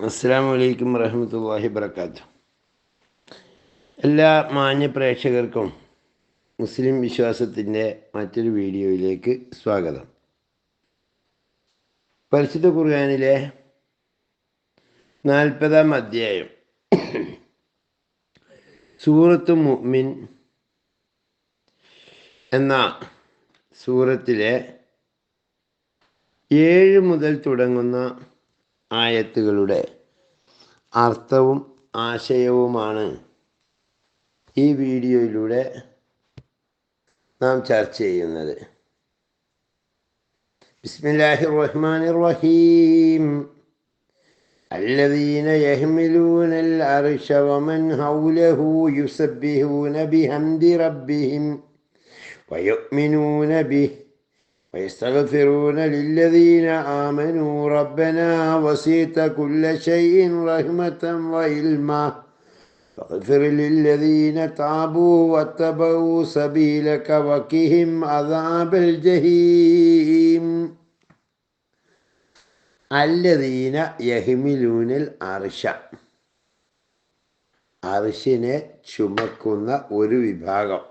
അസ്സാം വലൈക്കും വറഹമത്തല്ലാഹി വർക്കാത്തു എല്ലാ മാന്യ പ്രേക്ഷകർക്കും മുസ്ലിം വിശ്വാസത്തിന്റെ മറ്റൊരു വീഡിയോയിലേക്ക് സ്വാഗതം. പരിശുദ്ധ ഖുർആാനിലെ നാൽപ്പതാം അധ്യായം സൂറത്ത് മുഅ്മിൻ എന്ന സൂറത്തിലെ ഏഴ് മുതൽ തുടങ്ങുന്ന ആയത്തുകളുടെ അർത്ഥവും ആശയവുമാണ് ഈ വീഡിയോയിലൂടെ നാം ചർച്ച ചെയ്യുന്നത് ബിസ്മില്ലാഹി റഹ്മാൻ റഹീം الذين يحملون العرش ومن حوله يسبحون بحمد ربهم ويؤمنون به ويستغفرون للذين آمنوا ربنا وسيت كل شيء رحمة وعلما فاغفر للذين تابوا واتبعوا سبيلك وكهم عذاب الجحيم الذين يحملون العرش അർഷിനെ ചുമക്കുന്ന ഒരു വിഭാഗം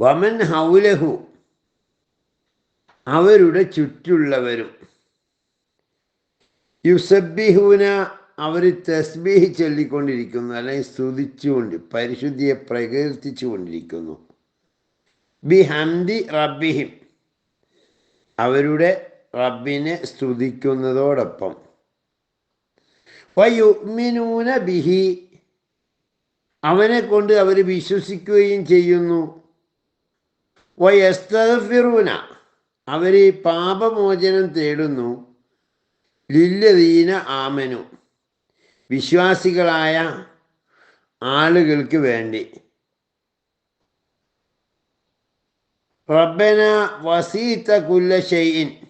വമൻ ഹൗലഹു അവരുടെ ചുറ്റുള്ളവരും. യുസബിഹൂന അവർ തസ്ബീഹ് ചൊല്ലിക്കൊണ്ടിരിക്കുന്നു അല്ലെങ്കിൽ സ്തുതിച്ചുകൊണ്ട് പരിശുദ്ധിയെ പ്രകീർത്തിച്ചു കൊണ്ടിരിക്കുന്നു ബി ഹംദി റബ്ബിഹിം അവരുടെ റബ്ബിനെ സ്തുതിക്കുന്നതോടൊപ്പം. വയുമിനൂന ബിഹി അവനെ കൊണ്ട് അവർ വിശ്വസിക്കുകയും ചെയ്യുന്നു. വയസ്തഫിറൂന അവർ പാപമോചനം തേടുന്നു. ലില്ലദീന ആമനു. വിശ്വാസികളായ ആളുകൾക്ക് വേണ്ടി. റബ്ബന വസീത്ത കുല്ല ഷെയ്ൻ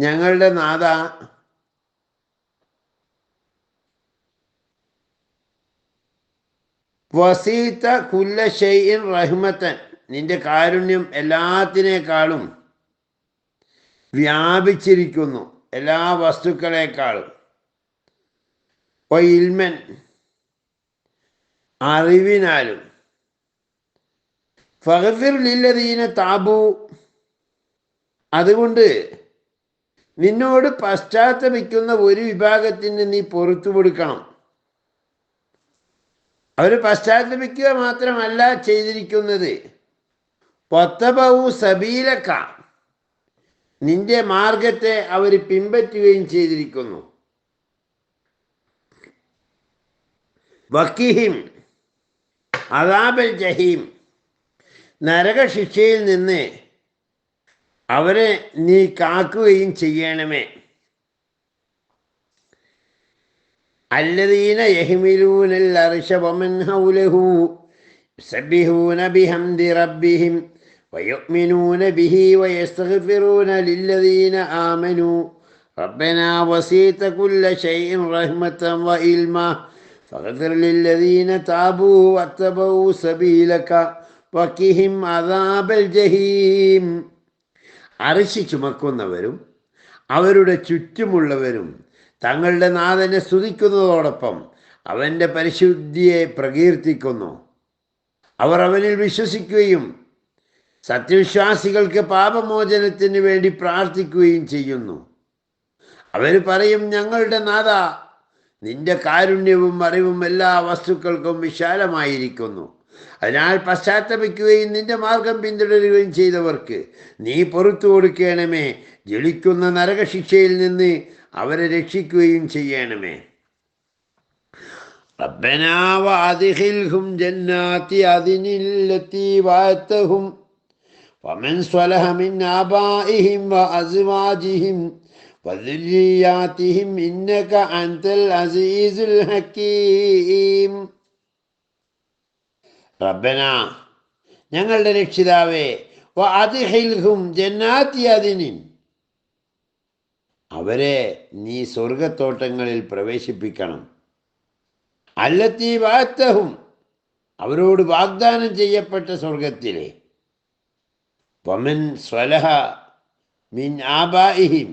ഞങ്ങളുടെ നാഥ. വസീത്ത കുല്ല ഷെയ്ൻ റഹ്മത്തൻ. നിന്റെ കാരുണ്യം എല്ലാത്തിനേക്കാളും വ്യാപിച്ചിരിക്കുന്നു എല്ലാ വസ്തുക്കളെക്കാളും. ഇൽമൻ അറിവിനാലും ഫഹഫിർ താബു അതുകൊണ്ട് നിന്നോട് പശ്ചാത്തപിക്കുന്ന ഒരു വിഭാഗത്തിന് നീ പുറത്തു കൊടുക്കണം. അവർ പശ്ചാത്തപിക്കുക മാത്രമല്ല ചെയ്തിരിക്കുന്നത്. പൊത്തബവു സബീലക്ക. നിന്റെ മാർഗത്തെ അവർ പിൻപറ്റുകയും ചെയ്തിരിക്കുന്നു. വക്കിഹിം അതാബൽ ജഹീം നരകശിക്ഷയിൽ നിന്ന് അവരെ നീ കാക്കുകയും ചെയ്യണമേ. അല്ലദീന യഹിമിലൂനൽ അർഷവമൻ ഹൗലഹു സബിഹൂന ബിഹംദി റബ്ബിഹിം ويؤمنون به ويستغفرون للذين آمنوا ربنا وسيت كل شيء رحمة وإلما فاغفر للذين تابوا واتبعوا سبيلك وكهم عذاب الجحيم അരശി ചുമക്കുന്നവരും അവരുടെ ചുറ്റുമുള്ളവരും തങ്ങളുടെ നാഥനെ സ്തുതിക്കുന്നതോടൊപ്പം അവൻ്റെ പരിശുദ്ധിയെ പ്രകീർത്തിക്കുന്നു അവർ അവനിൽ വിശ്വസിക്കുകയും സത്യവിശ്വാസികൾക്ക് പാപമോചനത്തിന് വേണ്ടി പ്രാർത്ഥിക്കുകയും ചെയ്യുന്നു അവർ പറയും ഞങ്ങളുടെ നാഥ നിന്റെ കാരുണ്യവും അറിവും എല്ലാ വസ്തുക്കൾക്കും വിശാലമായിരിക്കുന്നു അതിനാൽ പശ്ചാത്തപിക്കുകയും നിന്റെ മാർഗം പിന്തുടരുകയും ചെയ്തവർക്ക് നീ പുറത്തു കൊടുക്കണമേ ജ്വലിക്കുന്ന നരകശിക്ഷയിൽ നിന്ന് അവരെ രക്ഷിക്കുകയും ചെയ്യണമേ ربنا وأدخلهم جنات عدن التي وعدتهم ومن صلح من آبائهم وأزواجهم وذرياتهم إنك أنت العزيز الحكيم റബ്ബന ഞങ്ങളുടെ രക്ഷിതാവേ വ അതിഹിൽഹും ജന്നാത്തി അതിനിൻ അവരെ നീ സ്വർഗത്തോട്ടങ്ങളിൽ പ്രവേശിപ്പിക്കണം അല്ലത്തി വാത്തഹും അവരോട് വാഗ്ദാനം ചെയ്യപ്പെട്ട സ്വർഗത്തിലെ വമൻ സ്വലഹ മിൻ ആബായിഹിം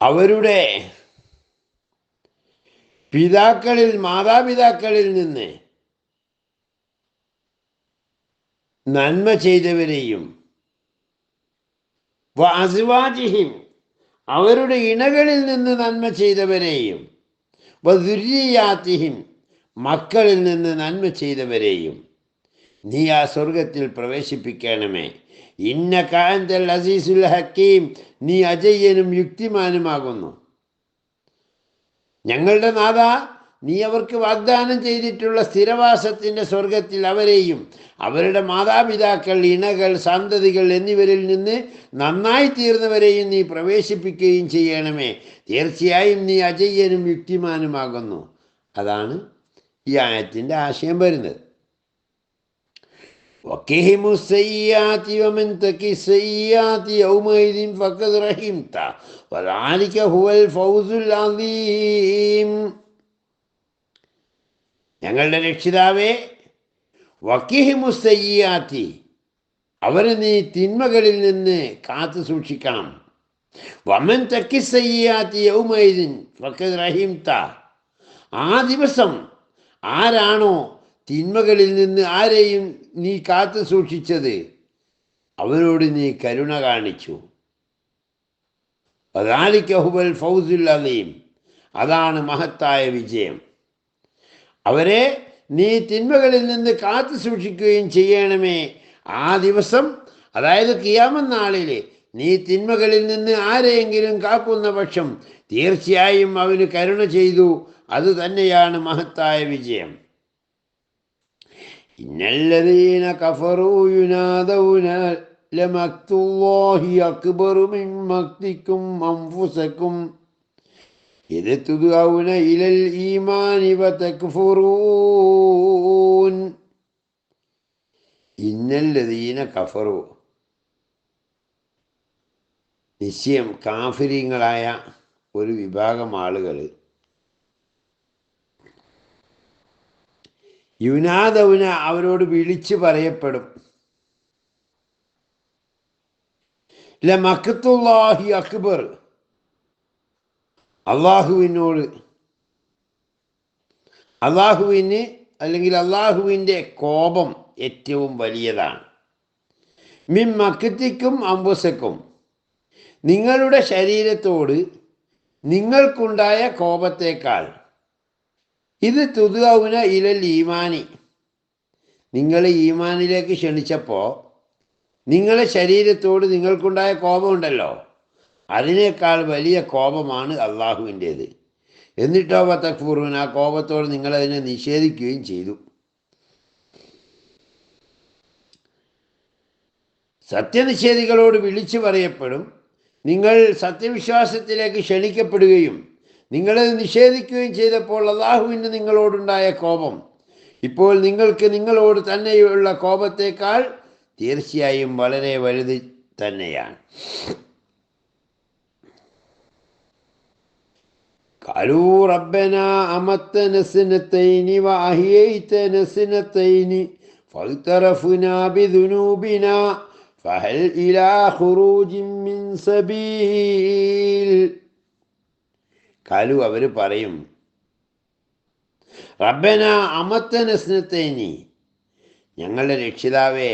അവരുടെ പിതാക്കളിൽ മാതാപിതാക്കളിൽ നിന്ന് നന്മ ചെയ്തവരെയും വഅസ്വാജിഹിം അവരുടെ ഇണകളിൽ നിന്ന് നന്മ ചെയ്തവരെയും വദുര്യാത്തിഹിം മക്കളിൽ നിന്ന് നന്മ ചെയ്തവരെയും നീ ആ സ്വർഗത്തിൽ പ്രവേശിപ്പിക്കണമേ. ഇന്ന കാന്തൽ അസീസുൽ ഹക്കീം നീ അജയ്യനും യുക്തിമാനുമാകുന്നു. ഞങ്ങളുടെ നാഥ നീ അവർക്ക് വാഗ്ദാനം ചെയ്തിട്ടുള്ള സ്ഥിരവാസത്തിന്റെ സ്വർഗത്തിൽ അവരെയും അവരുടെ മാതാപിതാക്കൾ ഇണകൾ സന്തതികൾ എന്നിവരിൽ നിന്ന് നന്നായി തീർന്നവരെയും നീ പ്രവേശിപ്പിക്കുകയും ചെയ്യണമേ. തീർച്ചയായും നീ അജയ്യനും യുക്തിമാനുമാകുന്നു. അതാണ് ഈ ആയത്തിന്റെ ആശയം വരുന്നത്. وقهم السيئات ومن تك السيئات يومئذ فقد رحمته وذلك هو الفوز العظيم ഞങ്ങളുടെ രക്ഷിതാവേ വക്കിഹിമുസയ്യാത്തി അവരെ നീ തിന്മകളിൽ നിന്ന് കാത്തു സൂക്ഷിക്കണം വമൻ തക്കി സയ്യാത്തി യൗമൈദിൻ ഫക്കത് റഹീംത ആ ദിവസം ആരാണോ തിന്മകളിൽ നിന്ന് ആരെയും നീ കാത്തു സൂക്ഷിച്ചത്. അവരോട് നീ കരുണ കാണിച്ചു. അതാലിക്കഹുബൽ ഫൗസുൽ അലീം അതാണ് മഹത്തായ വിജയം. അവരെ നീ തിന്മകളിൽ നിന്ന് കാത്തു സൂക്ഷിക്കുകയും ചെയ്യണമേ. ആ ദിവസം അതായത് കിയാമം നാളിൽ നീ തിന്മകളിൽ നിന്ന് ആരെയെങ്കിലും കാക്കുന്ന പക്ഷം തീർച്ചയായും അവന് കരുണ ചെയ്തു. അത് തന്നെയാണ് മഹത്തായ വിജയം. ഇന്നല്ലതീന കഫറൂ യുനാദൗന ലമക്തുല്ലാഹി അക്ബറു മിൻ മക്തിക്കും അംഫുസക്കും ഇത് إلى ഇലൽ ഈമാനി വതക്ഫുറൂൻ. ഇന്നല്ലതീന കഫറു. നിശ്ചയം കാഫിര്യങ്ങളായ ഒരു വിഭാഗം ആളുകൾ യുനാദൗന അവരോട് വിളിച്ചു പറയപ്പെടും. ലമക്കത്തുല്ലാഹി അക്ബർ. അള്ളാഹുവിനോട്. അള്ളാഹുവിന് അല്ലെങ്കിൽ അള്ളാഹുവിന്റെ കോപം ഏറ്റവും വലിയതാണ്. മിൻ മക്കത്തിക്കും അമ്പുസക്കും നിങ്ങളുടെ ശരീരത്തോട് നിങ്ങൾക്കുണ്ടായ കോപത്തേക്കാൾ ഇത് തുതുഔന ഇലൽ ഈമാനി. നിങ്ങൾ ഈമാനിലേക്ക് ക്ഷണിച്ചപ്പോൾ നിങ്ങളെ ശരീരത്തോട് നിങ്ങൾക്കുണ്ടായ കോപമുണ്ടല്ലോ. അതിനേക്കാൾ വലിയ കോപമാണ് അള്ളാഹുവിന്റേത് എന്നിട്ടോ തക്ഫൂറുവിൻ ആ കോപത്തോട് നിങ്ങളതിനെ നിഷേധിക്കുകയും ചെയ്തു. സത്യനിഷേധികളോട് വിളിച്ചു പറയപ്പെടും. നിങ്ങൾ സത്യവിശ്വാസത്തിലേക്ക് ക്ഷണിക്കപ്പെടുകയും നിങ്ങളത് നിഷേധിക്കുകയും ചെയ്തപ്പോൾ അള്ളാഹുവിന് നിങ്ങളോടുണ്ടായ കോപം ഇപ്പോൾ നിങ്ങൾക്ക് നിങ്ങളോട് തന്നെയുള്ള കോപത്തേക്കാൾ തീർച്ചയായും വളരെ വലുത് തന്നെയാണ് قالوا ربنا أمتنا سنتين وأحييتنا سنتين فاغترفنا بذنوبنا فهل إلى خروج من سبيل കാലു അവർ പറയും റബ്ബന അമത്തനസ്നത്തേനി ഞങ്ങളുടെ രക്ഷിതാവേ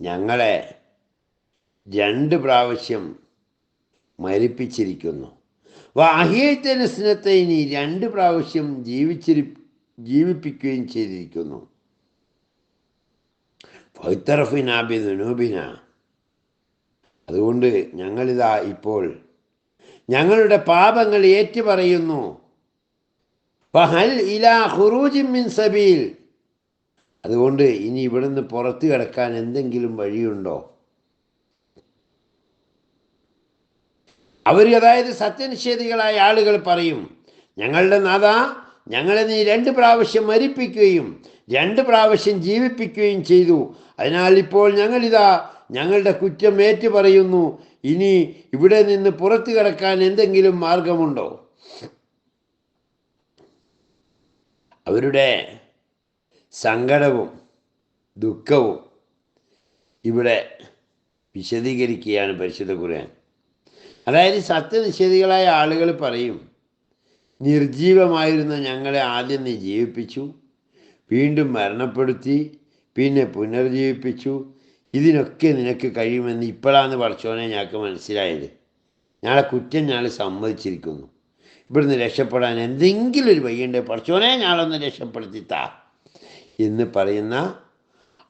ഞങ്ങളെ രണ്ട് പ്രാവശ്യം മരിപ്പിച്ചിരിക്കുന്നു. വാഹിയത്തനസ്നത്തേനി രണ്ട് പ്രാവശ്യം ജീവിച്ചിരി ജീവിപ്പിക്കുകയും ചെയ്തിരിക്കുന്നു. ഫൈത്തറഫിനാബി നുനൂബിന അതുകൊണ്ട് ഞങ്ങളിതാ ഇപ്പോൾ ഞങ്ങളുടെ പാപങ്ങൾ ഏറ്റുപറയുന്നു. സബീൽ. അതുകൊണ്ട് ഇനി ഇവിടുന്ന് പുറത്തു കിടക്കാൻ എന്തെങ്കിലും വഴിയുണ്ടോ? അവർ അതായത് സത്യനിഷേധികളായ ആളുകൾ പറയും ഞങ്ങളുടെ നാഥ ഞങ്ങളെ നീ രണ്ട് പ്രാവശ്യം മരിപ്പിക്കുകയും രണ്ട് പ്രാവശ്യം ജീവിപ്പിക്കുകയും ചെയ്തു. അതിനാൽ ഇപ്പോൾ ഞങ്ങളിതാ ഞങ്ങളുടെ കുറ്റം ഏറ്റു പറയുന്നു ഇനി ഇവിടെ നിന്ന് പുറത്തു കിടക്കാൻ എന്തെങ്കിലും മാർഗമുണ്ടോ? അവരുടെ സങ്കടവും ദുഃഖവും ഇവിടെ വിശദീകരിക്കുകയാണ് പരിശുദ്ധ ഖുർആൻ. അതായത് സത്യനിഷേധികളായ ആളുകൾ പറയും നിർജീവമായിരുന്ന ഞങ്ങളെ ആദ്യം നീ ജീവിപ്പിച്ചു വീണ്ടും മരണപ്പെടുത്തി പിന്നെ പുനർജീവിപ്പിച്ചു ഇതിനൊക്കെ നിനക്ക് കഴിയുമെന്ന് ഇപ്പോഴാണ് പഠിച്ചോനെ ഞങ്ങൾക്ക് മനസ്സിലായത്. ഞങ്ങളെ കുറ്റം ഞങ്ങൾ സമ്മതിച്ചിരിക്കുന്നു. ഇവിടുന്ന് രക്ഷപ്പെടാൻ എന്തെങ്കിലും ഒരു വഴിയുണ്ട് പഠിച്ചോനെ ഞങ്ങളൊന്ന് രക്ഷപ്പെടുത്തി താ. എന്ന് പറയുന്ന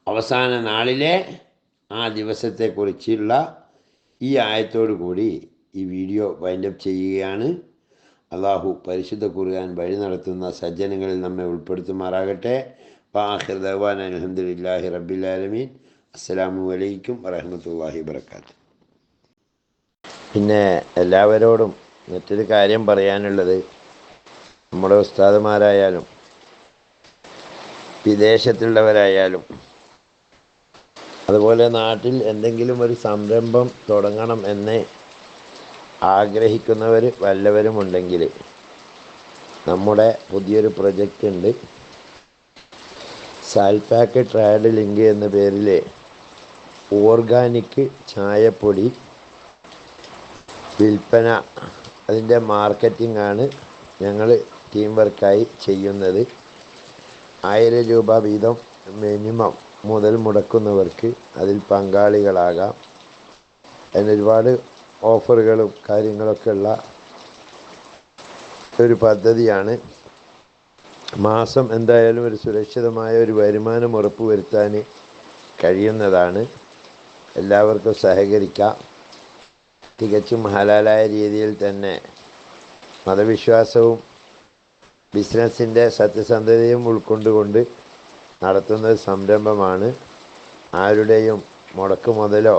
അവസാന നാളിലെ ആ ദിവസത്തെക്കുറിച്ചുള്ള ഈ ആയത്തോടു കൂടി ഈ വീഡിയോ വൈൻഡപ്പ് ചെയ്യുകയാണ്. അള്ളാഹു പരിശുദ്ധ കുറുകാൻ വഴി നടത്തുന്ന സജ്ജനങ്ങളിൽ നമ്മെ ഉൾപ്പെടുത്തുമാറാകട്ടെ. വാഹിർ ദവാൻ അലഹദില്ലാഹി റബ്ബിലാലമീൻ അസ്സലാമു അലൈക്കും വറഹമത്തല്ലാഹി വരക്കാത്ത പിന്നെ എല്ലാവരോടും മറ്റൊരു കാര്യം പറയാനുള്ളത് നമ്മുടെ ഉസ്താദുമാരായാലും വിദേശത്തുള്ളവരായാലും അതുപോലെ നാട്ടിൽ എന്തെങ്കിലും ഒരു സംരംഭം തുടങ്ങണം എന്ന് ആഗ്രഹിക്കുന്നവർ വല്ലവരുമുണ്ടെങ്കിൽ നമ്മുടെ പുതിയൊരു പ്രൊജക്റ്റ് ഉണ്ട്. സാൽപാക്ക് ട്രയഡ് ലിങ്ക് എന്ന പേരിൽ ഓർഗാനിക് ചായപ്പൊടി വിൽപ്പന. അതിന്റെ മാർക്കറ്റിംഗ് ആണ് ഞങ്ങൾ ടീം വർക്കായി ചെയ്യുന്നത്. ആയിരം രൂപ വീതം മിനിമം മുതൽ മുടക്കുന്നവർക്ക് അതിൽ പങ്കാളികളാകാം. അതിന് ഒരുപാട് ഓഫറുകളും കാര്യങ്ങളൊക്കെ ഉള്ള ഒരു പദ്ധതിയാണ്. മാസം എന്തായാലും ഒരു സുരക്ഷിതമായ ഒരു വരുമാനം ഉറപ്പ് വരുത്താൻ കഴിയുന്നതാണ്. എല്ലാവർക്കും സഹകരിക്കാം. തികച്ചും ഹലാലായ രീതിയിൽ തന്നെ മതവിശ്വാസവും ബിസിനസ്സിന്റെ സത്യസന്ധതയും ഉൾക്കൊണ്ടുകൊണ്ട് നടത്തുന്ന സംരംഭമാണ്. ആരുടെയും മുടക്ക് മുതലോ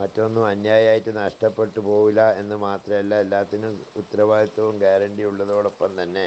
മറ്റൊന്നും അന്യായമായിട്ട് നഷ്ടപ്പെട്ടു പോവില്ല എന്ന് മാത്രമല്ല എല്ലാത്തിനും ഉത്തരവാദിത്വവും ഗ്യാരണ്ടി ഉള്ളതോടൊപ്പം തന്നെ